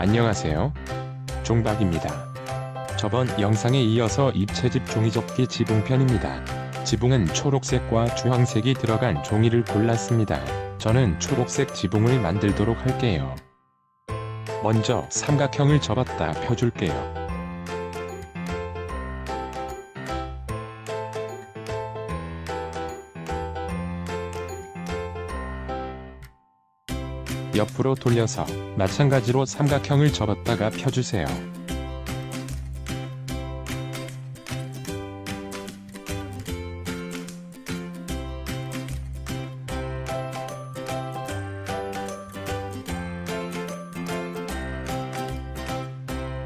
안녕하세요. 종박입니다. 저번 영상에 이어서 입체집 종이접기 지붕편입니다. 지붕은 초록색과 주황색이 들어간 종이를 골랐습니다. 저는 초록색 지붕을 만들도록 할게요. 먼저 삼각형을 접었다 펴줄게요. 옆으로 돌려서 마찬가지로 삼각형을 접었다가 펴주세요.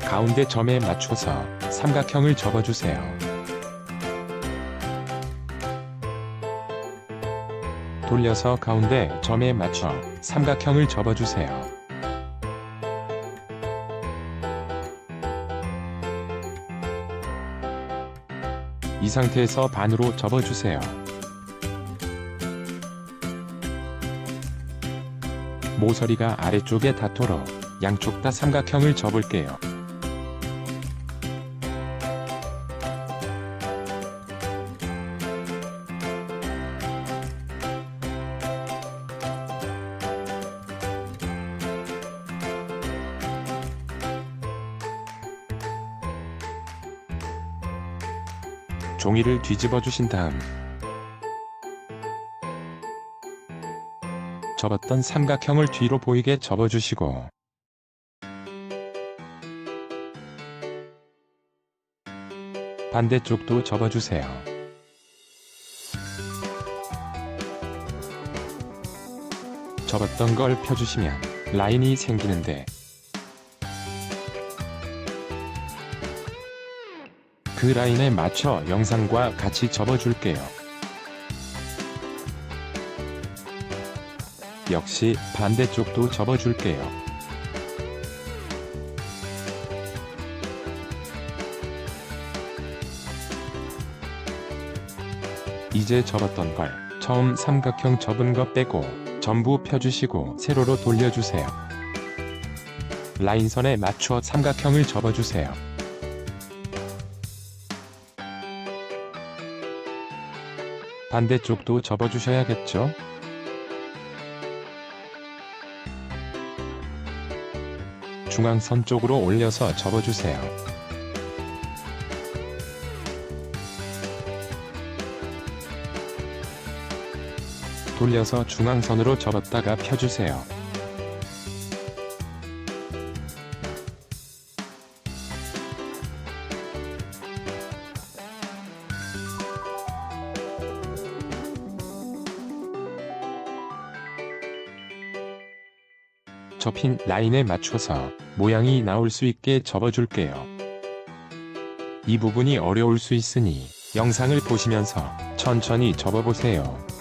가운데 점에 맞춰서 삼각형을 접어주세요. 돌려서 가운데 점에 맞춰 삼각형을 접어주세요. 이 상태에서 반으로 접어주세요. 모서리가 아래쪽에 닿도록 양쪽 다 삼각형을 접을게요. 종이를 뒤집어 주신 다음 접었던 삼각형을 뒤로 보이게 접어주시고 반대쪽도 접어주세요. 접었던 걸 펴주시면 라인이 생기는데 그 라인에 맞춰 영상과 같이 접어줄게요. 역시 반대쪽도 접어줄게요. 이제 접었던 걸 처음 삼각형 접은 거 빼고 전부 펴주시고 세로로 돌려주세요. 라인선에 맞춰 삼각형을 접어주세요. 반대쪽도 접어주셔야겠죠? 중앙선 쪽으로 올려서 접어주세요. 돌려서 중앙선으로 접었다가 펴주세요. 접힌 라인에 맞춰서 모양이 나올 수 있게 접어줄게요. 이 부분이 어려울 수 있으니 영상을 보시면서 천천히 접어보세요.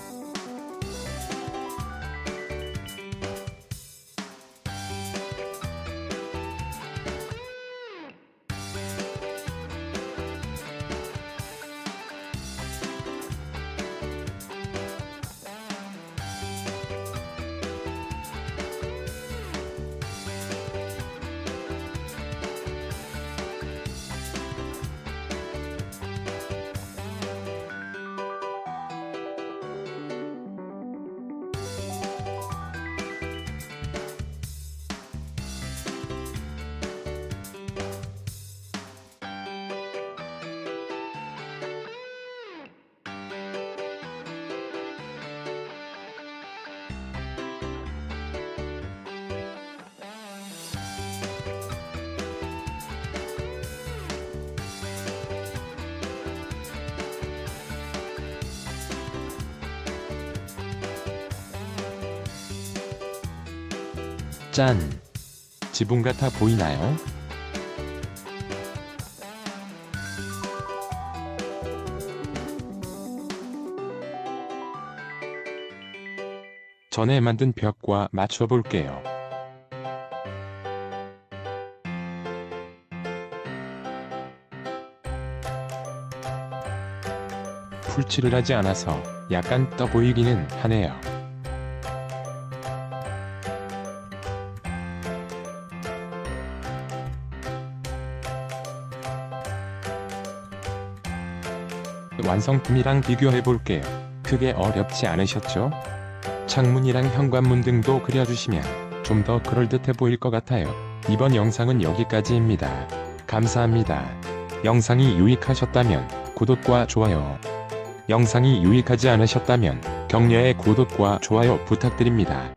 짠! 지붕 같아 보이나요? 전에 만든 벽과 맞춰 볼게요. 풀칠을 하지 않아서 약간 떠 보이기는 하네요. 완성품이랑 비교해 볼게요. 크게 어렵지 않으셨죠? 창문이랑 현관문 등도 그려주시면 좀 더 그럴듯해 보일 것 같아요. 이번 영상은 여기까지입니다. 감사합니다. 영상이 유익하셨다면 구독과 좋아요. 영상이 유익하지 않으셨다면 격려의 구독과 좋아요 부탁드립니다.